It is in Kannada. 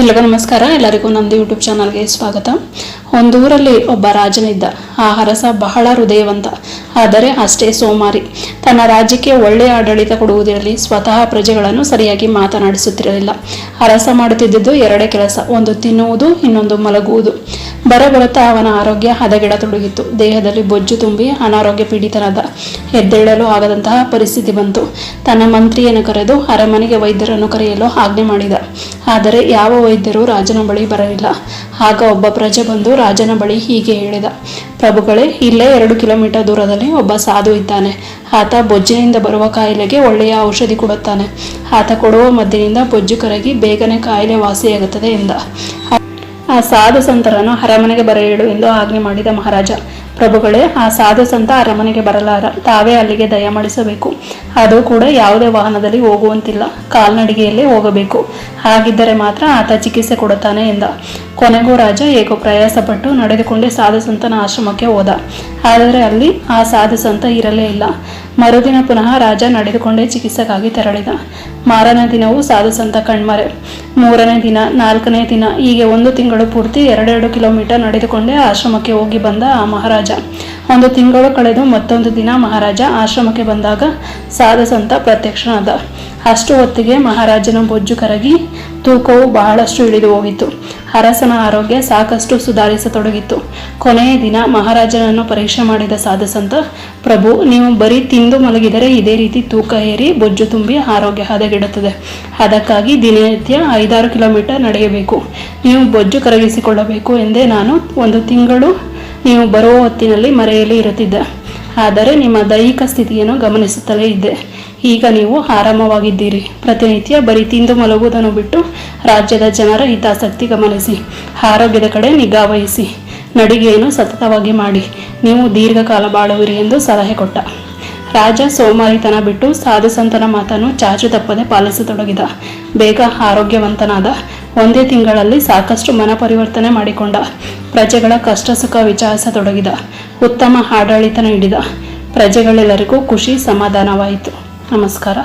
ಎಲ್ಲರಿಗೂ ನಮಸ್ಕಾರ. ಎಲ್ಲರಿಗೂ ನಂದು ಯೂಟ್ಯೂಬ್ ಚಾನಲ್ಗೆ ಸ್ವಾಗತ. ಒಂದೂರಲ್ಲಿ ಒಬ್ಬ ರಾಜನಿದ್ದ. ಆ ಅರಸ ಬಹಳ ಹೃದಯವಂತ. ಆದರೆ ಅಷ್ಟೇ ಸೋಮಾರಿ. ತನ್ನ ರಾಜ್ಯಕ್ಕೆ ಒಳ್ಳೆಯ ಆಡಳಿತ ಕೊಡುವುದರಲ್ಲಿ ಸ್ವತಃ ಪ್ರಜೆಗಳನ್ನು ಸರಿಯಾಗಿ ಮಾತನಾಡಿಸುತ್ತಿರಲಿಲ್ಲ. ಅರಸ ಮಾಡುತ್ತಿದ್ದುದು ಎರಡೇ ಕೆಲಸ. ಒಂದು ತಿನ್ನುವುದು, ಇನ್ನೊಂದು ಮಲಗುವುದು. ಬರಬರುತ್ತಾ ಅವನ ಆರೋಗ್ಯ ಹದಗೆಡತೊಡಗಿತ್ತು ದೇಹದಲ್ಲಿ ಬೊಜ್ಜು ತುಂಬಿ ಅನಾರೋಗ್ಯ ಪೀಡಿತನಾದ ಎದ್ದೇಳಲು ಆಗದಂತಹ ಪರಿಸ್ಥಿತಿ ಬಂತು. ತನ್ನ ಮಂತ್ರಿಯನ್ನು ಕರೆದು ಅರಮನೆಗೆ ವೈದ್ಯರನ್ನು ಕರೆಯಲು ಆಜ್ಞೆ ಮಾಡಿದ. ಆದರೆ ಯಾವ ವೈದ್ಯರು ರಾಜನ ಬಳಿ ಬರಲಿಲ್ಲ. ಆಗ ಒಬ್ಬ ಪ್ರಜೆ ಬಂದು ರಾಜನ ಬಳಿ ಹೀಗೆ ಹೇಳಿದ. ಪ್ರಭುಗಳೇ, ಇಲ್ಲೇ ಎರಡು ಕಿಲೋಮೀಟರ್ ದೂರದಲ್ಲಿ ಒಬ್ಬ ಸಾಧು ಇದ್ದಾನೆ. ಆತ ಬೊಜ್ಜಿನಿಂದ ಬರುವ ಕಾಯಿಲೆಗೆ ಒಳ್ಳೆಯ ಔಷಧಿ ಕೊಡುತ್ತಾನೆ. ಆತ ಕೊಡುವ ಮದ್ದಿನಿಂದ ಬೊಜ್ಜು ಕರಗಿ ಬೇಗನೆ ಕಾಯಿಲೆ ವಾಸಿಯಾಗುತ್ತದೆ ಎಂದ. ಆ ಸಾಧು ಸಂತರನ್ನು ಅರಮನೆಗೆ ಬರೆಯಿಡು ಎಂದು ಆಜ್ಞೆ ಮಾಡಿದ ಮಹಾರಾಜ. ಪ್ರಭುಗಳೇ, ಆ ಸಾಧು ಸಂತ ಅರಮನೆಗೆ ಬರಲಾರ. ತಾವೇ ಅಲ್ಲಿಗೆ ದಯಮಾಡಿಸಬೇಕು ಅದು ಕೂಡ ಯಾವುದೇ ವಾಹನದಲ್ಲಿ ಹೋಗುವಂತಿಲ್ಲ. ಕಾಲ್ನಡಿಗೆಯಲ್ಲೇ ಹೋಗಬೇಕು. ಹಾಗಿದ್ದರೆ ಮಾತ್ರ ಆತ ಚಿಕಿತ್ಸೆ ಕೊಡುತ್ತಾನೆ ಎಂದ. ಕೊನೆಗೂ ರಾಜ ಏಕೋ ಪ್ರಯಾಸಪಟ್ಟು ನಡೆದುಕೊಂಡೇ ಸಾಧು ಸಂತನ ಆಶ್ರಮಕ್ಕೆ ಹೋದ. ಆದರೆ ಅಲ್ಲಿ ಆ ಸಾಧು ಸಂತ ಇರಲೇ ಇಲ್ಲ. ಮರುದಿನ ಪುನಃ ರಾಜ ನಡೆದುಕೊಂಡೇ ಚಿಕಿತ್ಸೆಗಾಗಿ ತೆರಳಿದ. ಮಾರನೇ ದಿನವೂ ಸಾಧು ಸಂತ ಕಣ್ಮರೆ. ಮೂರನೇ ದಿನ, ನಾಲ್ಕನೇ ದಿನ, ಹೀಗೆ ಒಂದು ತಿಂಗಳು ಪೂರ್ತಿ ಎರಡೆರಡು ಕಿಲೋಮೀಟರ್ ನಡೆದುಕೊಂಡೇ ಆಶ್ರಮಕ್ಕೆ ಹೋಗಿ ಬಂದ ಆ ಮಹಾರಾಜ. ಒಂದು ತಿಂಗಳು ಕಳೆದು ಮತ್ತೊಂದು ದಿನ ಮಹಾರಾಜ ಆಶ್ರಮಕ್ಕೆ ಬಂದಾಗ ಸಾಧಸಂತ ಪ್ರತ್ಯಕ್ಷನಾದ. ಅಷ್ಟು ಹೊತ್ತಿಗೆ ಮಹಾರಾಜನ ಬೊಜ್ಜು ಕರಗಿ ತೂಕವು ಬಹಳಷ್ಟು ಇಳಿದು ಹೋಗಿತ್ತು. ಅರಸನ ಆರೋಗ್ಯ ಸಾಕಷ್ಟು ಸುಧಾರಿಸತೊಡಗಿತ್ತು. ಕೊನೆಯ ದಿನ ಮಹಾರಾಜನನ್ನು ಪರೀಕ್ಷೆ ಮಾಡಿದ ಸಾಧಸಂತ ಪ್ರಭು, ನೀವು ಬರೀ ತಿಂದು ಮಲಗಿದರೆ ಇದೇ ರೀತಿ ತೂಕ ಏರಿ ಬೊಜ್ಜು ತುಂಬಿ ಆರೋಗ್ಯ ಹದಗೆಡುತ್ತದೆ. ಅದಕ್ಕಾಗಿ ದಿನನಿತ್ಯ ಐದಾರು ಕಿಲೋಮೀಟರ್ ನಡೆಯಬೇಕು. ನೀವು ಬೊಜ್ಜು ಕರಗಿಸಿಕೊಳ್ಳಬೇಕು ಎಂದೇ ನಾನು ಒಂದು ತಿಂಗಳು ನೀವು ಬರುವ ಹೊತ್ತಿನಲ್ಲಿ ಮರೆಯಲ್ಲಿ ಇರುತ್ತಿದ್ದ. ಆದರೆ ನಿಮ್ಮ ದೈಹಿಕ ಸ್ಥಿತಿಯನ್ನು ಗಮನಿಸುತ್ತಲೇ ಇದ್ದೆ. ಈಗ ನೀವು ಆರಾಮವಾಗಿದ್ದೀರಿ. ಪ್ರತಿನಿತ್ಯ ಬರೀ ತಿಂದು ಮಲಗುವುದನ್ನು ಬಿಟ್ಟು ರಾಜ್ಯದ ಜನರ ಹಿತಾಸಕ್ತಿ ಗಮನಿಸಿ. ಆರೋಗ್ಯದ ಕಡೆ ನಿಗಾ ವಹಿಸಿ. ನಡಿಗೆಯನ್ನು ಸತತವಾಗಿ ಮಾಡಿ. ನೀವು ದೀರ್ಘಕಾಲ ಬಾಳುವಿರಿ ಎಂದು ಸಲಹೆ ಕೊಟ್ಟ. ರಾಜ ಸೋಮಾರಿತನ ಬಿಟ್ಟು ಸಾಧು ಸಂತನ ಮಾತನ್ನು ಚಾಚು ತಪ್ಪದೆ ಪಾಲಿಸತೊಡಗಿದ. ಬೇಗ ಆರೋಗ್ಯವಂತನಾದ ಒಂದೇ ತಿಂಗಳಲ್ಲಿ ಸಾಕಷ್ಟು ಮನ ಪರಿವರ್ತನೆ ಮಾಡಿಕೊಂಡ. ಪ್ರಜೆಗಳ ಕಷ್ಟ ಸುಖ ವಿಚಾರಿಸತೊಡಗಿದ ಉತ್ತಮ ಆಡಳಿತ ನೀಡಿದ. ಪ್ರಜೆಗಳೆಲ್ಲರಿಗೂ ಖುಷಿ, ಸಮಾಧಾನವಾಯಿತು. ನಮಸ್ಕಾರ.